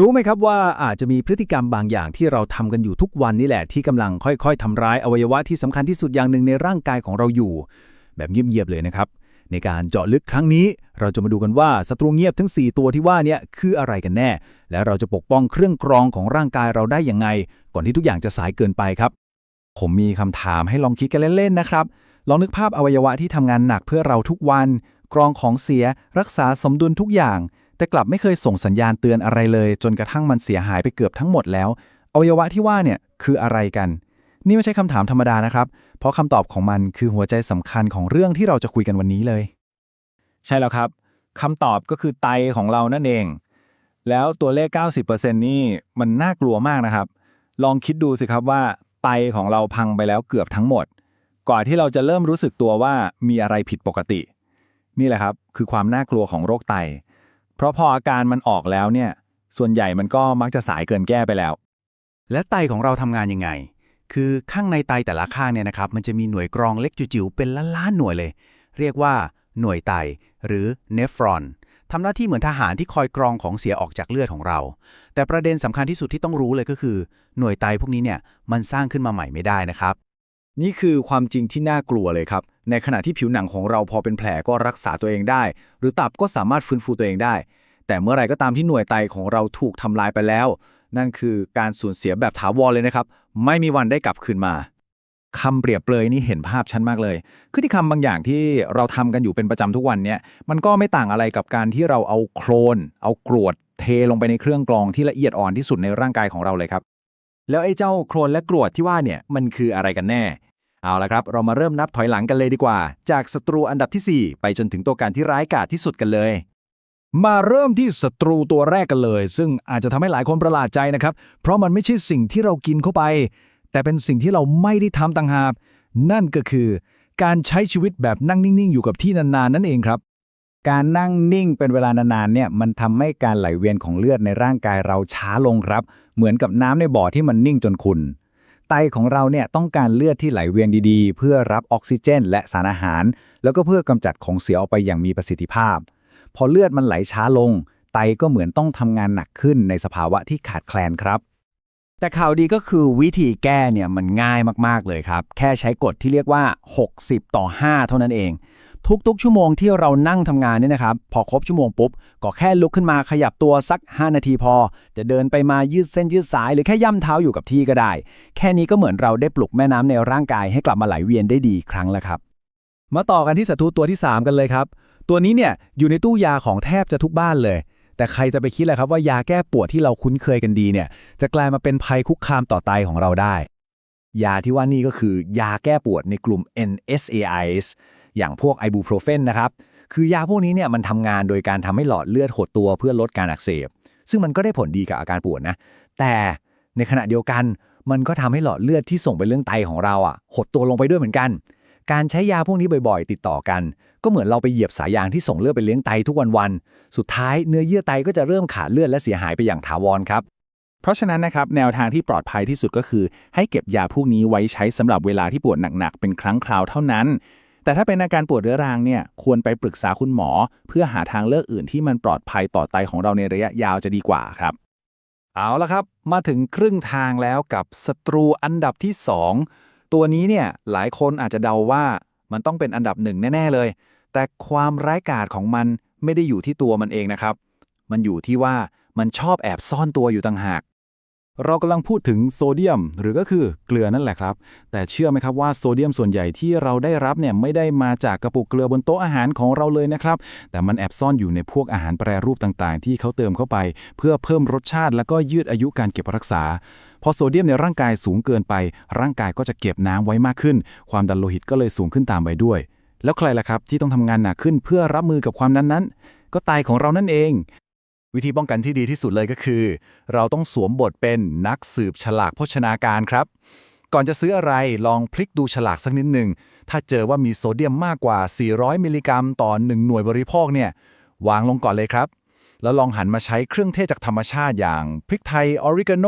รู้ไหมครับว่าอาจจะมีพฤติกรรมบางอย่างที่เราทำกันอยู่ทุกวันนี่แหละที่กำลังค่อยๆทำร้ายอวัยวะที่สำคัญที่สุดอย่างหนึ่งในร่างกายของเราอยู่ แบบเงียบๆเลยนะครับ ในการเจาะลึกครั้งนี้ เราจะมาดูกันว่าศัตรูเงียบทั้ง 4 ตัวที่ว่าเนี่ยคืออะไรกันแน่ และเราจะปกป้องเครื่องกรองของร่างกายเราได้ยังไง ก่อนที่ทุกอย่างจะสายเกินไปครับ ผมมีคำถามให้ลองคิดกันเล่นๆนะครับลองนึกภาพอวัยวะที่ทำงานหนักเพื่อเราทุกวัน กรองของเสียรักษาสมดุลทุกอย่าง แต่กลับไม่เคยส่งสัญญาณเตือนอะไรเลย จนกระทั่งมันเสียหายไปเกือบทั้งหมดแล้วอวัยวะที่ว่าเนี่ยคืออะไรกัน นี่ไม่ใช่คำถามธรรมดานะครับ เพราะคำตอบของมันคือหัวใจสำคัญของเรื่องที่เราจะคุยกันวันนี้เลย ใช่แล้วครับคำตอบก็คือไตของเรานั่นเอง แล้วตัวเลข 90%นี่มันน่ากลัวมากนะครับ ลองคิดดูสิครับว่าไตของเราพังไปแล้วเกือบทั้งหมด ก่อนที่เราจะเริ่มรู้สึกตัวว่ามีอะไรผิดปกติ นี่แหละครับ คือความน่ากลัวของโรคไต เพราะพออาการมันออกแล้วเนี่ย ส่วนใหญ่มันก็มักจะสายเกินแก้ไปแล้ว และไตของเราทำงานยังไง คือข้างในไตแต่ละข้างเนี่ยนะครับ มันจะมีหน่วยกรองเล็กจิ๋วๆเป็นล้านๆหน่วยเลย เรียกว่าหน่วยไตหรือเนฟรอนทำหน้าที่เหมือนทหารที่คอยกรองของเสียออกจากเลือดของเรา แต่ประเด็นสำคัญที่สุดที่ต้องรู้เลยก็คือ หน่วยไตพวกนี้เนี่ยมันสร้างขึ้นมาใหม่ไม่ได้นะครับ นี่คือความจริงที่น่ากลัวเลยครับ ในขณะที่ผิวหนังของเราพอเป็นแผลก็รักษาตัวเองได้ หรือตับก็สามารถฟื้นฟูตัวเองได้ แต่เมื่อไรก็ตามที่หน่วยไตของเราถูกทำลายไปแล้ว นั่นคือการสูญเสียแบบถาวรเลยนะครับ ไม่มีวันได้กลับคืนมาคำเปรียบเปรยนี่เห็นภาพชัดมากเลย คือที่คำบางอย่างที่เราทำกันอยู่เป็นประจำทุกวันเนี่ย มันก็ไม่ต่างอะไรกับการที่เราเอาโคลนเอากรวด เทลงไปในเครื่องกรองที่ละเอียดอ่อนที่สุดในร่างกายของเราเลยครับ แล้วไอ้เจ้าโครนและกรวดที่ว่าเนี่ย มันคืออะไรกันแน่ เอาละครับ เรามาเริ่มนับถอยหลังกันเลยดีกว่า จากศัตรูอันดับทีสี่ 4 ไปจนถึงตัวการที่ร้ายกาจที่สุดกันเลย มาเริ่มที่ศัตรูตัวแรกกันเลย ซึ่งอาจจะทำให้หลายคนประหลาดใจนะครับ เพราะมันไม่ใช่สิ่งที่เรากินเข้าไป แต่เป็นสิ่งที่เราไม่ได้ทำต่างหากนั่นก็คือ การใช้ชีวิตแบบนั่งนิ่ง ๆ อยู่กับที่นานๆนั่นเองครับการนั่งนิ่งเป็นเวลานานๆเนี่ยมันทำให้การไหลเวียนของเลือดในร่างกายเราช้าลงครับ เหมือนกับน้ำในบ่อที่มันนิ่งจนขุ่น ไตของเราเนี่ยต้องการเลือดที่ไหลเวียนดีๆ เพื่อรับออกซิเจน และสารอาหาร แล้วก็เพื่อกำจัดของเสียออกไปอย่างมีประสิทธิภาพ พอเลือดมันไหลช้าลง ไตก็เหมือนต้องทำงานหนักขึ้นในสภาวะที่ขาดแคลนครับ แต่ข่าวดีก็คือวิธีแก้เนี่ยมันง่ายมากๆเลยครับ แค่ใช้กฎที่เรียกว่า 60 ต่อ 5 เท่านั้นเอง ทุกๆ ชั่วโมงที่เรานั่งทำงานเนี่ยนะครับ พอครบชั่วโมงปุ๊บ ก็แค่ลุกขึ้นมาขยับตัวสัก 5 นาทีพอ จะเดินไปมายืดเส้นยืดสาย หรือแค่ย่ำเท้าอยู่กับที่ก็ได้ แค่นี้ก็เหมือนเราได้ปลุกแม่น้ำในร่างกายให้กลับมาไหลเวียนได้ดีครั้งแล้วครับ มาต่อกันที่ศัตรูตัวที่ 3 กันเลยครับ ตัวนี้เนี่ยอยู่ในตู้ยาของแทบจะทุกบ้านเลย แต่ใครจะไปคิดเลยครับว่ายาแก้ปวดที่เราคุ้นเคยกันดีเนี่ยจะกลายมาเป็นภัยคุกคามต่อไตของเราได้ ยาที่ว่านี่ก็คือยาแก้ปวดในกลุ่ม NSAIDs อย่างพวกไอบูโปรเฟนนะครับ คือยาพวกนี้เนี่ยมันทำงานโดยการทำให้หลอดเลือดหดตัวเพื่อลดการอักเสบ ซึ่งมันก็ได้ผลดีกับอาการปวดนะ แต่ในขณะเดียวกันมันก็ทำให้หลอดเลือดที่ส่งไปเรื่องไตของเราอะหดตัวลงไปด้วยเหมือนกัน การใช้ยาพวกนี้บ่อย ๆ ติดต่อกัน ก็เหมือนเราไปเหยียบสายยางที่ส่งเลือดไปเลี้ยงไตทุกวันๆสุดท้ายเนื้อเยื่อไตก็จะเริ่มขาดเลือดและเสียหายไปอย่างถาวรครับ เพราะฉะนั้นนะครับแนวทางที่ปลอดภัยที่สุดก็คือ ให้เก็บยาพวกนี้ไว้ใช้สำหรับเวลาที่ปวดหนักๆเป็นครั้งคราวเท่านั้น แต่ถ้าเป็นอาการปวดเรื้อรังเนี่ยควรไปปรึกษาคุณหมอ เพื่อหาทางเลือกอื่นที่มันปลอดภัยต่อไตของเราในระยะยาวจะดีกว่าครับเอาละครับ มาถึงครึ่งทางแล้วกับศัตรูอันดับที่ 2 ตัวนี้เนี่ยหลายคนอาจจะเดาว่า มันต้องเป็นอันดับหนึ่งแน่ ๆ เลย แต่ความร้ายกาจของมันไม่ได้อยู่ที่ตัวมันเองนะครับ มันอยู่ที่ว่ามันชอบแอบซ่อนตัวอยู่ต่างหาก เรากำลังพูดถึงโซเดียม หรือก็คือเกลือนั่นแหละครับ แต่เชื่อไหมครับว่าโซเดียมส่วนใหญ่ที่เราได้รับเนี่ยไม่ได้มาจากกระปุกเกลือบนโต๊ะอาหารของเราเลยนะครับ แต่มันแอบซ่อนอยู่ในพวกอาหารแปรรูปต่างๆ ที่เขาเติมเข้าไป เพื่อเพิ่มรสชาติ แล้วก็ยืดอายุการเก็บรักษา พอโซเดียมในร่างกายสูงเกินไป ร่างกายก็จะเก็บน้ำไว้มากขึ้น ความดันโลหิตก็เลยสูงขึ้นตามไปด้วย แล้วใครล่ะครับที่ต้องทำงานหนักขึ้นเพื่อรับมือกับความนั้นนั้น ก็ไตของเรานั่นเอง วิธีป้องกันที่ดีที่สุดเลยก็คือ เราต้องสวมบทเป็นนักสืบฉลากโภชนาการครับ ก่อนจะซื้ออะไรลองพลิกดูฉลากสักนิดหนึ่งถ้าเจอว่ามีโซเดียมมากกว่า 400 มิลลิกรัมต่อ 1 หน่วยบริโภคเนี่ยวางลงก่อนเลยครับ แล้วลองหันมาใช้เครื่องเทศจากธรรมชาติอย่างพริกไทยออริกาโน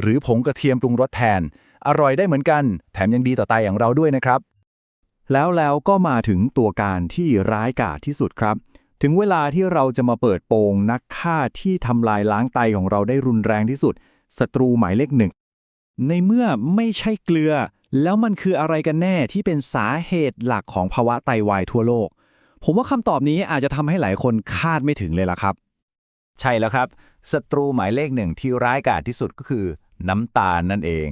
หรือผงกระเทียมปรุงรสแทน อร่อยได้เหมือนกัน แถมยังดีต่อไตอย่างเราด้วยนะครับ แล้วแล้วก็มาถึงตัวการที่ร้ายกาจที่สุดครับ ถึงเวลาที่เราจะมาเปิดโปงนักฆ่าที่ทำลายล้างไตของเราได้รุนแรงที่สุดศัตรูหมายเลขหนึ่งในเมื่อไม่ใช่เกลือ แล้วมันคืออะไรกันแน่ที่เป็นสาเหตุหลักของภาวะไตวายทั่วโลก ผมว่าคำตอบนี้อาจจะทำให้หลายคนคาดไม่ถึงเลยล่ะครับ ใช่แล้วครับศัตรูหมายเลขหนึ่งที่ร้ายกาจที่สุดก็คือน้ำตาลนั่นเอง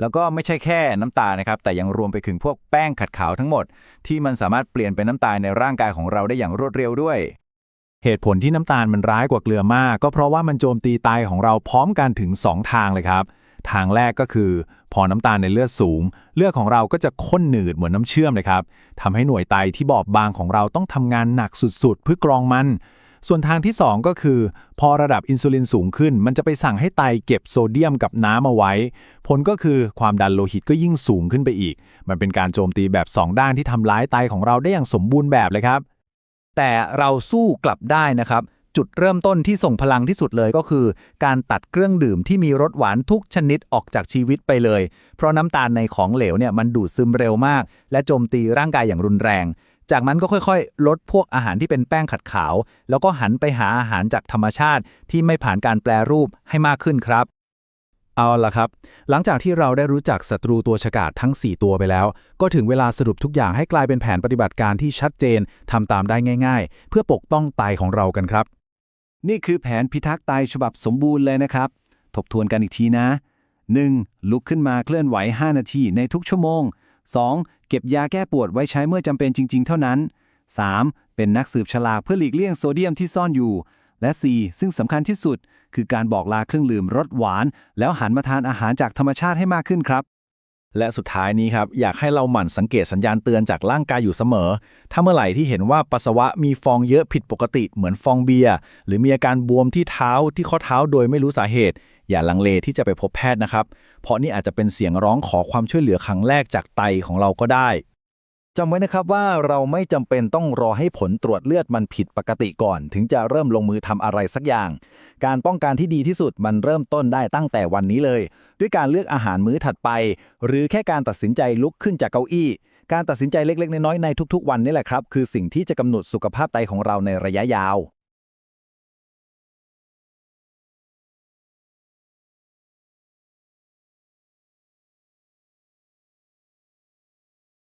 แล้วก็ไม่ใช่แค่น้ำตาลนะครับ แต่ยังรวมไปถึงพวกแป้งขัดขาวทั้งหมด ที่มันสามารถเปลี่ยนเป็นน้ำตาลในร่างกายของเราได้อย่างรวดเร็วด้วย เหตุผลที่น้ำตาลมันร้ายกว่าเกลือมาก ก็เพราะว่ามันโจมตีไตของเราพร้อมกันถึง 2 ทางเลยครับ ทางแรกก็คือ พอน้ำตาลในเลือดสูง เลือดของเราก็จะข้นหนืดเหมือนน้ำเชื่อมเลยครับทำให้หน่วยไตที่บอบบางของเราต้องทำงานหนักสุดๆเพื่อกรองมัน ส่วนทางที่ 2 ก็คือ พอระดับอินซูลินสูงขึ้น มันจะไปสั่งให้ไตเก็บโซเดียมกับน้ำเอาไว้ ผลก็คือความดันโลหิตก็ยิ่งสูงขึ้นไปอีก มันเป็นการโจมตีแบบ 2 ด้านที่ทำร้ายไตของเราได้อย่างสมบูรณ์แบบเลยครับ แต่เราสู้กลับได้นะครับ จุดเริ่มต้นที่ส่งพลังที่สุดเลยก็คือ การตัดเครื่องดื่มที่มีรสหวานทุกชนิดออกจากชีวิตไปเลย เพราะน้ำตาลในของเหลวเนี่ยมันดูดซึมเร็วมาก และโจมตีร่างกายอย่างรุนแรง จากนั้นก็ค่อยๆ ลดพวกอาหารที่เป็นแป้งขัดขาว แล้วก็หันไปหาอาหารจากธรรมชาติที่ไม่ผ่านการแปรรูปให้มากขึ้นครับ เอาล่ะครับ หลังจากที่เราได้รู้จักศัตรูตัวฉกาจทั้ง 4 ตัวไปแล้ว ก็ถึงเวลาสรุปทุกอย่างให้กลายเป็นแผนปฏิบัติการที่ชัดเจนทำตามได้ง่าย ๆ เพื่อปกป้องไตของเรากันครับ นี่คือแผนพิทักษ์ไตฉบับสมบูรณ์เลยนะครับ ทบทวนกันอีกทีนะ 1. ลุกขึ้นมาเคลื่อนไหว 5 นาทีในทุกชั่วโมง 2. เก็บยาแก้ปวดไว้ใช้เมื่อจำเป็นจริง ๆ เท่านั้น 3. เป็นนักสืบฉลากเพื่อหลีกเลี่ยงโซเดียมที่ซ่อนอยู่ และ 4. ซึ่งสำคัญที่สุด คือการบอกลาเครื่องดื่มรสหวาน แล้วหันมาทานอาหารจากธรรมชาติให้มากขึ้นครับ และสุดท้ายนี้ครับ อยากให้เราหมั่นสังเกตสัญญาณเตือนจากร่างกายอยู่เสมอ ถ้าเมื่อไหร่ที่เห็นว่าปัสสาวะมีฟองเยอะผิดปกติเหมือนฟองเบียร์หรือมีอาการบวมที่เท้าที่ข้อเท้าโดยไม่รู้สาเหตุ อย่าลังเลที่จะไปพบแพทย์นะครับ เพราะนี่อาจจะเป็นเสียงร้องขอความช่วยเหลือครั้งแรกจากไตของเราก็ได้จำไว้นะครับว่าเราไม่จำเป็นต้องรอให้ผลตรวจเลือดมันผิดปกติก่อน ถึงจะเริ่มลงมือทำอะไรสักอย่าง การป้องกันที่ดีที่สุดมันเริ่มต้นได้ตั้งแต่วันนี้เลย ด้วยการเลือกอาหารมื้อถัดไป หรือแค่การตัดสินใจลุกขึ้นจากเก้าอี้ การตัดสินใจเล็กๆ น้อยๆในทุกๆ วันนี่แหละครับ คือสิ่งที่จะกำหนดสุขภาพไตของเราในระยะยาว